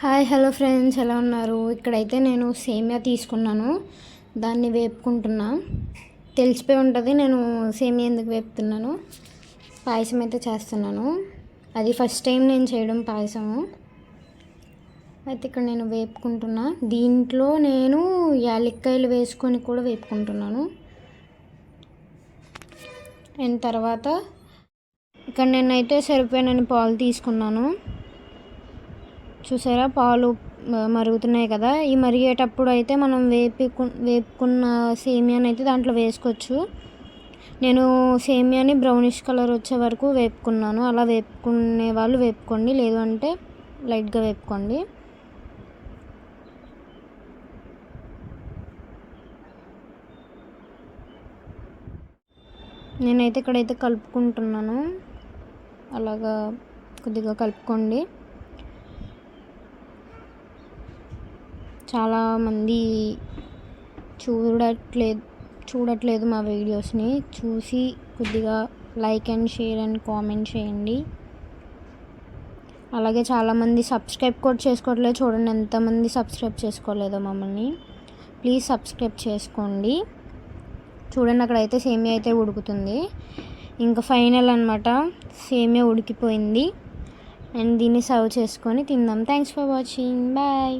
Hi hello friends ఎలా ఉన్నారు? ఇక్కడైతే నేను సేమియా తీసుకున్నాను. దాన్ని వేపుకుంటున్నా. తెలిసిపోయి ఉంటుంది నేను సేమియా ఎందుకు వేపుతున్నాను? పాయసం అయితే చేస్తున్నాను. అది ఫస్ట్ టైం నేను చేయడం పాయసము. అయితే ఇక్కడ నేను వేపుకుంటున్నా. దీంట్లో నేను యాలక్కాయలు వేసుకొని కూడా వేపుకుంటున్నాను. అండ్ తర్వాత ఇక్కడ నేనైతే సరిపోయినని పాలు తీసుకున్నాను. చూసారా? పాలు మరుగుతున్నాయి కదా. ఈ మరిగేటప్పుడు అయితే మనం వేపుకు వేపుకున్న సేమియాని అయితే దాంట్లో వేసుకోవచ్చు. నేను సేమియాని బ్రౌనిష్ కలర్ వచ్చే వరకు వేపుకున్నాను. అలా వేపుకునే వాళ్ళు వేపుకోండి. లేదు అంటే లైట్గా వేపుకోండి. నేనైతే ఇక్కడైతే కలుపుకుంటున్నాను. అలాగా కొద్దిగా కలుపుకోండి. చాలామంది చూడట్లేదు చూడట్లేదు మా వీడియోస్ని. చూసి కొద్దిగా like and share and comment చేయండి. అలాగే చాలామంది సబ్స్క్రైబ్ కూడా చేసుకోవట్లేదు. చూడండి ఎంతమంది సబ్స్క్రైబ్ చేసుకోలేదో మమ్మల్ని. ప్లీజ్ సబ్స్క్రైబ్ చేసుకోండి. చూడండి అక్కడైతే సేమియా అయితే ఉడుకుతుంది. ఇంకా ఫైనల్ అనమాట సేమియా ఉడికిపోయింది. అండ్ దీన్ని సర్వ్ చేసుకొని తిందాం. Thanks for watching. బాయ్.